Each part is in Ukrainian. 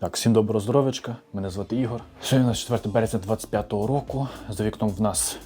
Так, всім доброго здоров'ячка. Мене звати Ігор. Сьогодні у нас 4 березня 25-го року. За вікном в нас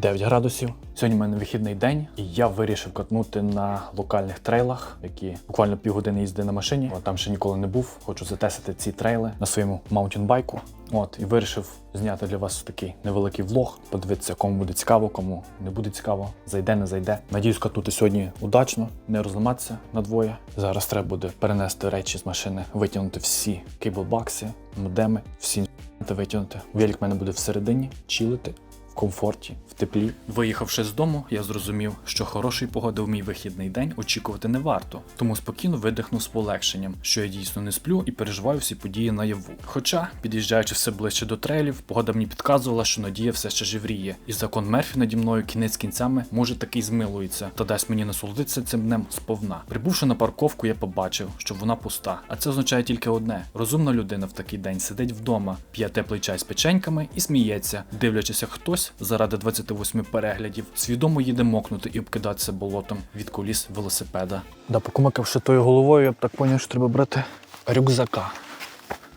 9 градусів. Сьогодні в мене вихідний день, і я вирішив катнути на локальних трейлах, які буквально півгодини їздив на машині. От там ще ніколи не був. Хочу затестити ці трейли на своєму маунтінбайку. От і вирішив зняти для вас такий невеликий влог. Подивитися, кому буде цікаво, кому не буде цікаво. Зайде, не зайде. Надіюсь, катнути сьогодні удачно, не розламатися надвоє. Зараз треба буде перенести речі з машини, витягнути всі кейблбакси, модеми, всі витягнути. Велик в мене буде всередині, чилити в комфорті, в теплі. Виїхавши з дому, я зрозумів, що хорошої погоди в мій вихідний день очікувати не варто, тому спокійно видихнув з полегшенням, що я дійсно не сплю і переживаю всі події наяву. Хоча, під'їжджаючи все ближче до трейлів, погода мені підказувала, що надія все ще живріє, і закон Мерфі наді мною кінець кінцями може таки змилується та дасть мені насолодитися цим днем сповна. Прибувши на парковку, я побачив, що вона пуста. А це означає тільки одне: розумна людина в такий день сидить вдома, п'є теплий чай з печеньками і сміється, дивлячись, як хтось заради 28 переглядів свідомо їде мокнути і обкидатися болотом від коліс велосипеда. Да, покумакавши тою головою, я б так поняв, що треба брати рюкзака.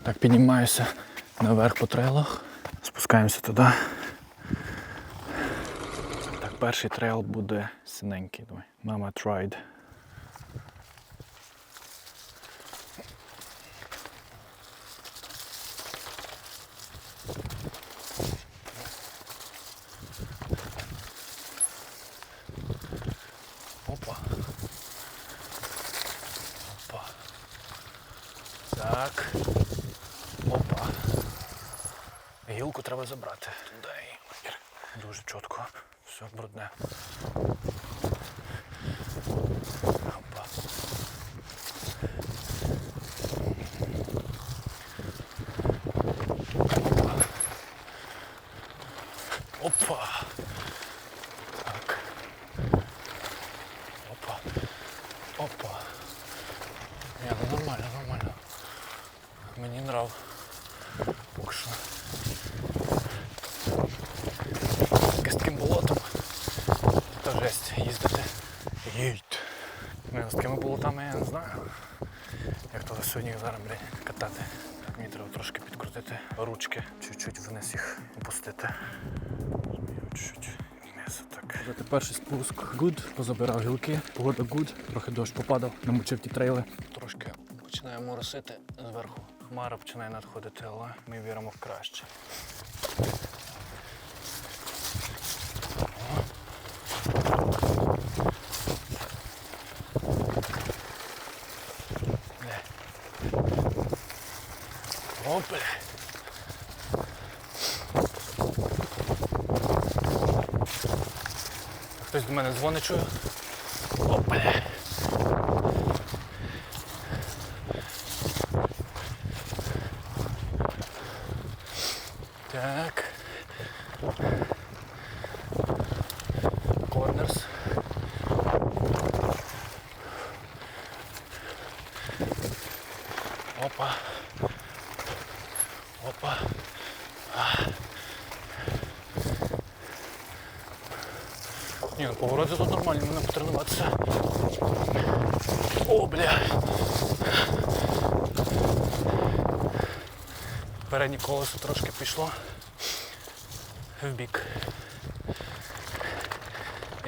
Так, піднімаюся наверх по трейлах, спускаємося туди. Так, перший трейл буде синенький. Mama tried. Опа. Опа. Так. Опа. Гілку треба забрати. І дуже чітко. Все брудне. Опа. Опа. Так. Опа. Опа. Не, ну нормально, нормально. Мені нрав. Поки що. Тільки з таким болотом. Та жесть їздити. Їдь. Не, з такими болотами я не знаю. Сьогодні зараз, блядь, катати. Мені треба трошки підкрутити ручки. Чуть-чуть вниз їх опустити. Чуть-чуть. Вниз так. Це перший спуск good, позабирав гілки, погода good, трохи дощ попадав, намочив ті трейли. Трошки починає моросити зверху. Хмара починає надходити, але ми віримо в краще. Бля. О. Хтось до мене дзвонить, чую. О, бля. Так. Корнерс. Опа. Опа. Ну тут нормально, мене потренуватися. О, бля. Переднє колесо трошки пішло в бік.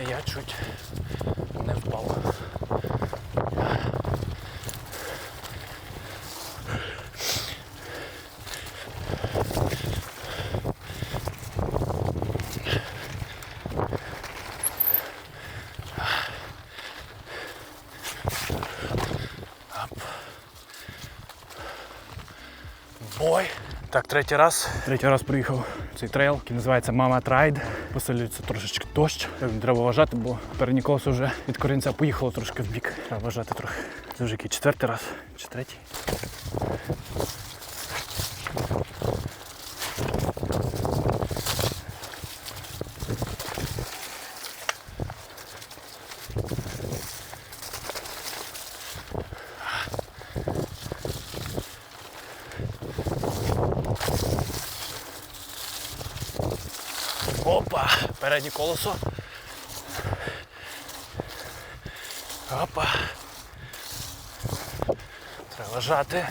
Я чуть не впав. Бой. Так, третій раз. Третій раз приїхав цей трейл, який називається Мама Трайд. Посилюється трошечки дощ. Так, Треба вважати, бо переднє вже від корінця поїхало трошки в бік. Треба вважати трохи. Це вже який четвертий раз чи третій. переднє колесо. Опа. Треба лежати.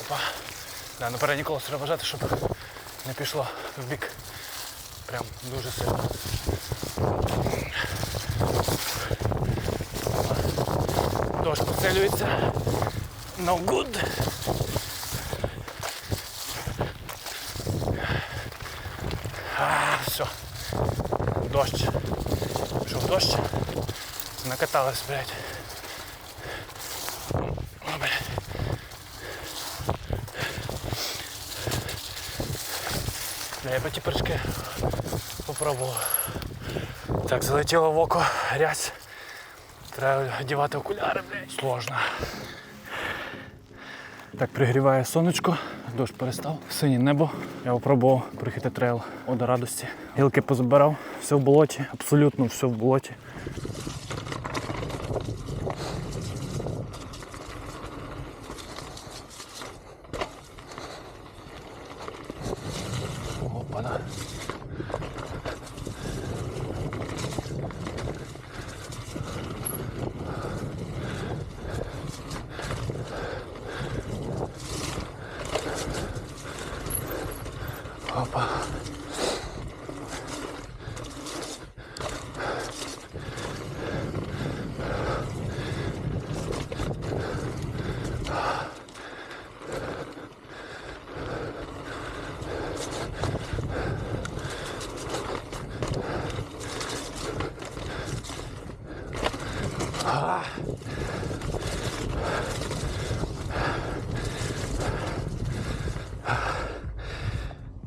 Опа. Да, ну переднє колесо треба лежати, щоб не пішло в бік. Дуже сильно. Дощ посилюється. No good. А, все. Дощ. Пішов дощ. Накатались, блядь. Бля, я ті перчики. Так, залетіло в око грязь. Треба одягати окуляри, блядь. Сложно. Так, пригріває сонечко, дощ перестав, синє небо. Я попробував проїхати трейл Ода радості. Гілки позабирав, все в болоті, абсолютно все в болоті. Опа-на.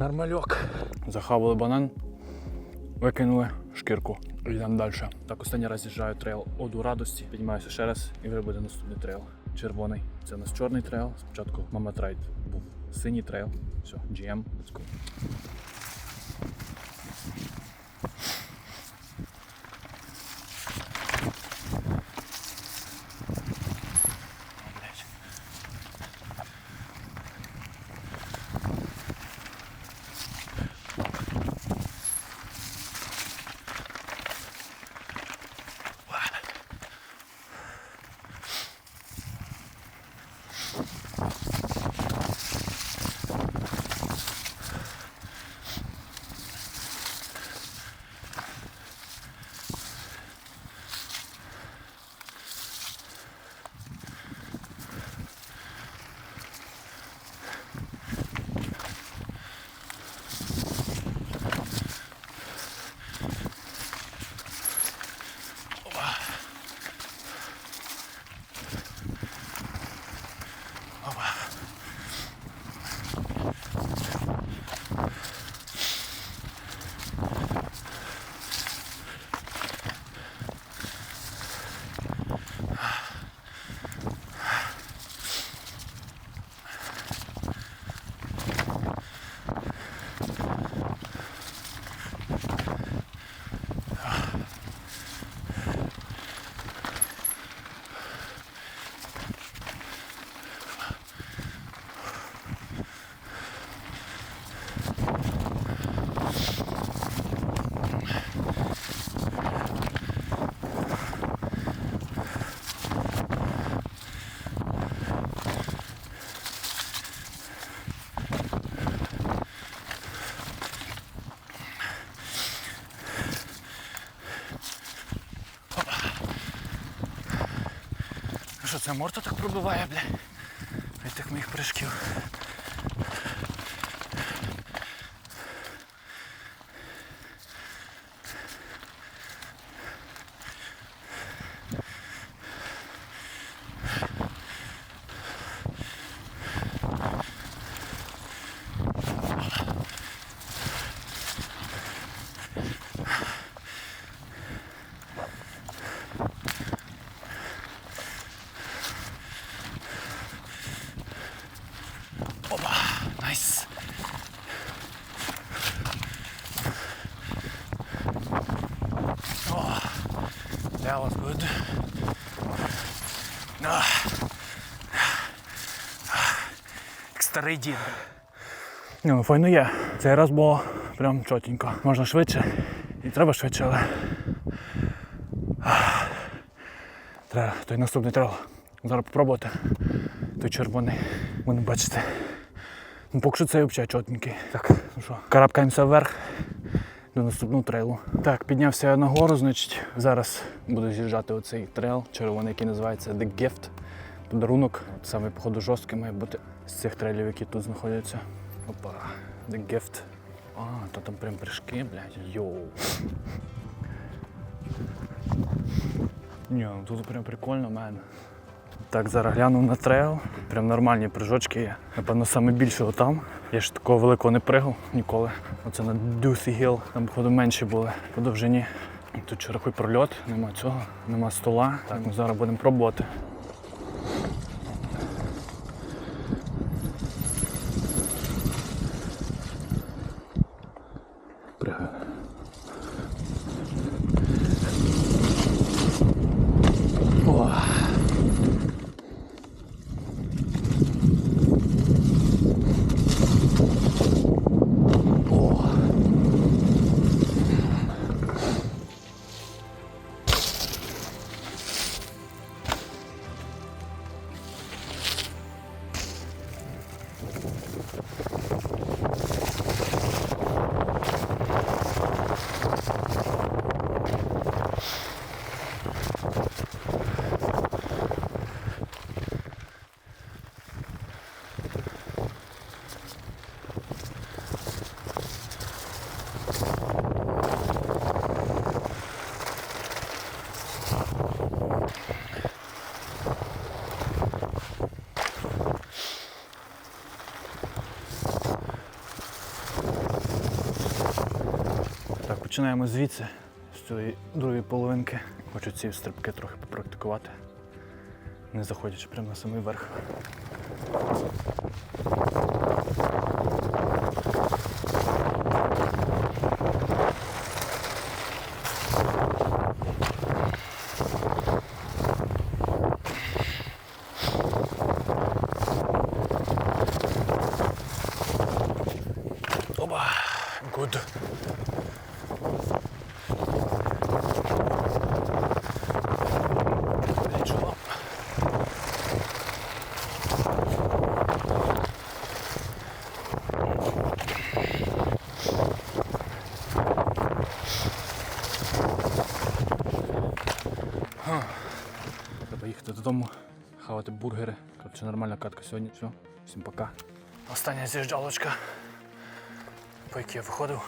Нормальок. Захавали банан, викинули шкірку. Йдемо далі. Так, останній раз з'їжджаю трейл Оду радості. Піднімаюся ще раз і вже буде наступний трейл. Червоний. Це у нас чорний трейл. Спочатку Мама Трайд був синій трейл. Все, GM, let's go. Що це морто так пробиває, бля? Від тих моїх прыжків. Опа, найс. О, that was good. А. Як Старий дід. Ну файно є. Цей раз було прям чотенько. Можна швидше. І треба швидше, але. Треба той наступний треба. Зараз попробувати. той червоний. Ви не бачите. Ну, поки що цей взагалі чотненький. Так, ну що, карабкаємося вверх до наступного трейлу. Так, піднявся я нагору, значить, зараз буду з'їжджати оцей трейл червоний, який називається The Gift. Подарунок. Саме, походу, жорсткий має бути з цих трейлів, які тут знаходяться. Опа, The Gift. А, то там прям прыжки, блядь. Йоу. Ні, ну тут прям прикольно, мен. Так, зараз глянув на трейл. Прям нормальні прыжочки є. Напевно, саме більшого там. Я ж такого великого не пригав ніколи. Оце на Doocy Hill. Там, походу, менші були по довжині. Тут широкий прольот, нема цього, нема стола. Так, ну зараз будемо пробувати. Починаємо звідси, з цієї другої половинки. Хочу ці стрибки трохи попрактикувати, не заходячи прямо на самий верх. Хавати бургери. Коротше, нормальна катка сьогодні. Все, всім пока. Остання з'їжджалочка, по якій я виходив.